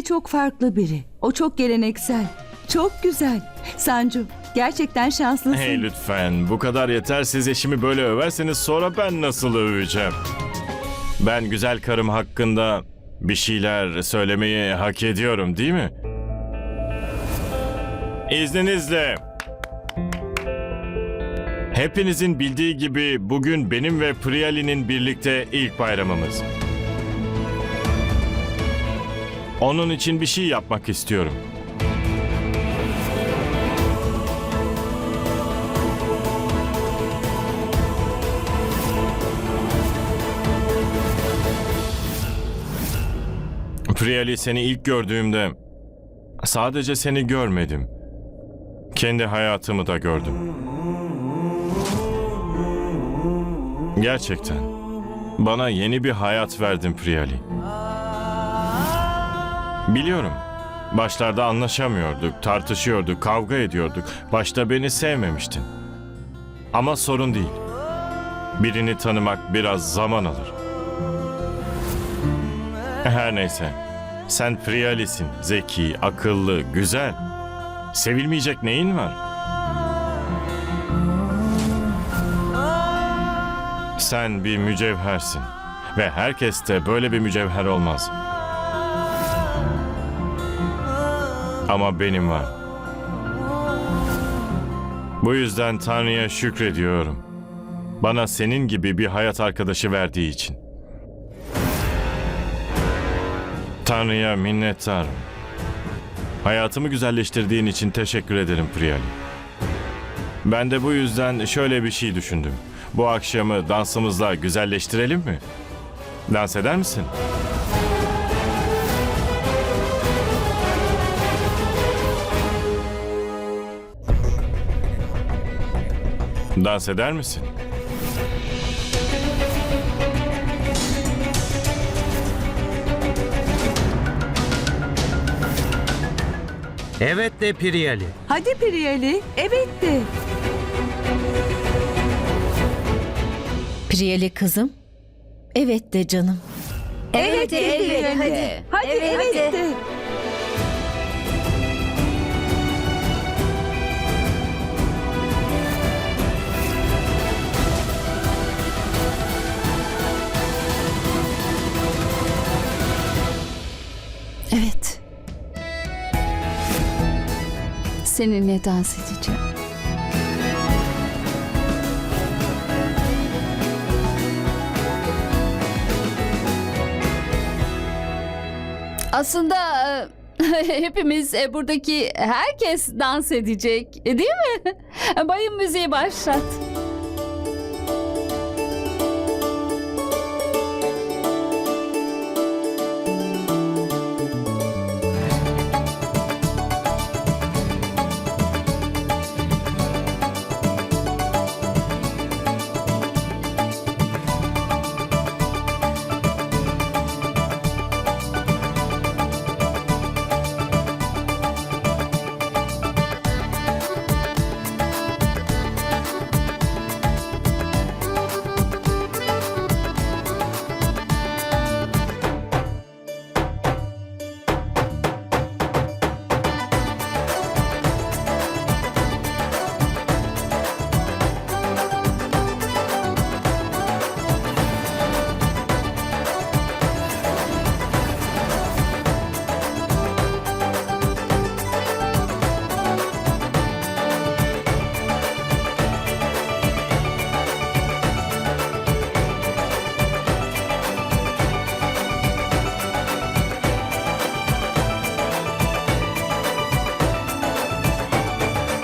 Priyali çok farklı biri. O çok geleneksel. Çok güzel. Sancu gerçekten şanslısın. Hey lütfen bu kadar yeter siz eşimi böyle överseniz sonra ben nasıl öveceğim? Ben güzel karım hakkında bir şeyler söylemeyi hak ediyorum değil mi? İzninizle. Hepinizin bildiği gibi bugün benim ve Priyali'nin birlikte ilk bayramımız. Onun için bir şey yapmak istiyorum. Priyali seni ilk gördüğümde sadece seni görmedim. Kendi hayatımı da gördüm. Gerçekten. Bana yeni bir hayat verdin Priyali. Biliyorum. Başlarda anlaşamıyorduk, tartışıyorduk, kavga ediyorduk. Başta beni sevmemiştin. Ama sorun değil. Birini tanımak biraz zaman alır. Her neyse. Sen Priyali'sin. Zeki, akıllı, güzel. Sevilmeyecek neyin var? Sen bir mücevhersin. Ve herkes de böyle bir mücevher olmaz. Ama benim var. Bu yüzden Tanrı'ya şükrediyorum. Bana senin gibi bir hayat arkadaşı verdiği için. Tanrı'ya minnettarım. Hayatımı güzelleştirdiğin için teşekkür ederim Priyali. Ben de bu yüzden şöyle bir şey düşündüm. Bu akşamı dansımızla güzelleştirelim mi? Dans eder misin? Dans eder misin? Evet de Priyali. Hadi Priyali. Evet de. Priyeli kızım. Evet de canım. Evet, de, evet, Priyali. hadi. Hadi Evet, evet, hadi. de. Evet. Seninle dans edeceğim. Aslında e, hepimiz e, buradaki herkes dans edecek, değil mi? Bayım müziği başlat.